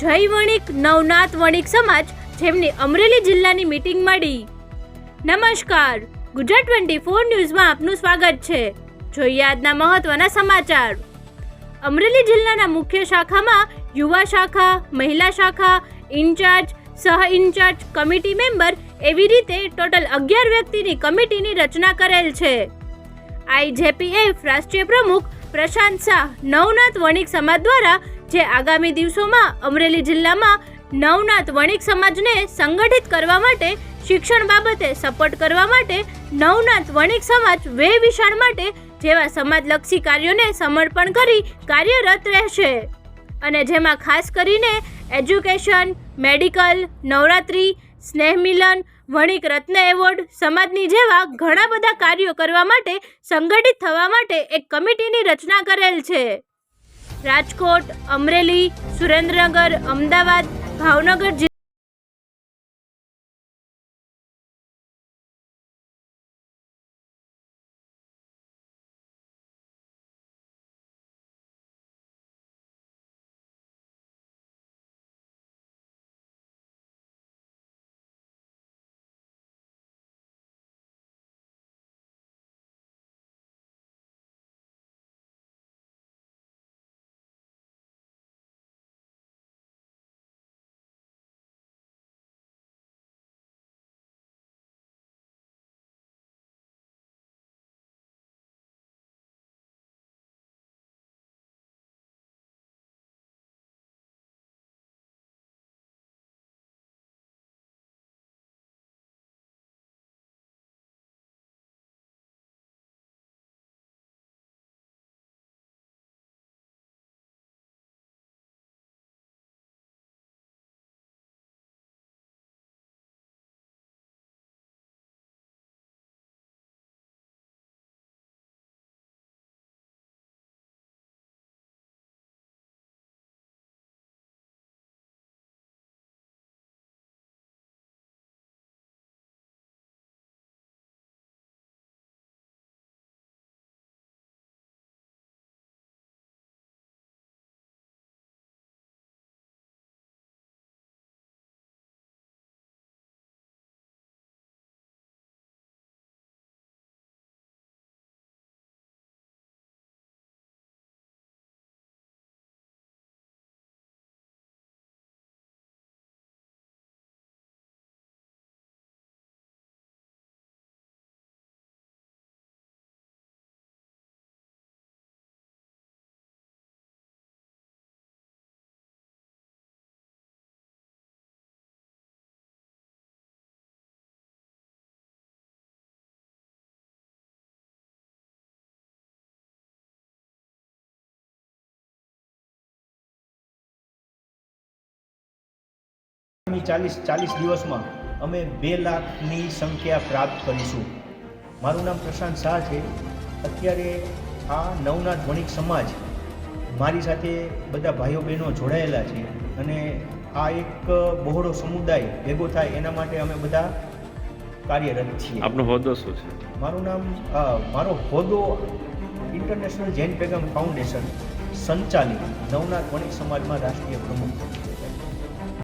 જય વણિક, નવનાથ વણિક સમાજ જેમની અમરેલી જિલ્લાની મીટિંગ મળી. નમસ્કાર, ગુજરાત ટ્વેન્ટી ફોર ન્યૂઝમાં આપનું સ્વાગત છે. જોઈએ આજના મહત્વના સમાચાર. અમરેલી જિલ્લાના મુખ્ય શાખામાં યુવા શાખા, મહિલા શાખા, ઇન્ચાર્જ, સહ ઇન્ચાર્જ, કમિટી મેમ્બર એવી રીતે ટોટલ અગિયાર વ્યક્તિની કમિટીની રચના કરેલ છે. આઈજેપીએફ રાષ્ટ્રીય પ્રમુખ પ્રશાંત શાહ, નવનાથ વણિક સમાજ દ્વારા જે આગામી દિવસોમાં અમરેલી જિલ્લામાં નવનાથ વણિક સમાજને સંગઠિત કરવા માટે, શિક્ષણ બાબતે સપોર્ટ કરવા માટે નવનાથ વણિક સમાજ વે વિશાળ માટે જેવા સમાજલક્ષી કાર્યોને સમર્પણ કરી કાર્યરત રહેશે. અને જેમાં ખાસ કરીને એજ્યુકેશન, મેડિકલ, નવરાત્રી, સ્નેહ મિલન, વણિક રત્ન એવોર્ડ, સમાજની જેવા ઘણા બધા કાર્યો કરવા માટે સંગઠિત થવા માટે એક કમિટીની રચના કરેલ છે. રાજકોટ અમરેલી સુરેન્દ્રનગર અમદાવાદ ભાવનગર આગામી ચાલીસ ચાલીસ દિવસમાં અમે બે લાખની સંખ્યા પ્રાપ્ત કરીશું. મારું નામ પ્રશાંત શાહ છે. અત્યારે આ નવનાથ વણિક સમાજ મારી સાથે બધા ભાઈઓ બહેનો જોડાયેલા છે અને આ એક બહોળો સમુદાય ભેગો થાય એના માટે અમે બધા કાર્યરત છીએ. આપનો હોદ્દો શું છે? મારું નામ મારો હોદ્દો ઇન્ટરનેશનલ જૈન પેગમ ફાઉન્ડેશન સંચાલિત નવનાથ વણિક સમાજમાં રાષ્ટ્રીય પ્રમુખ.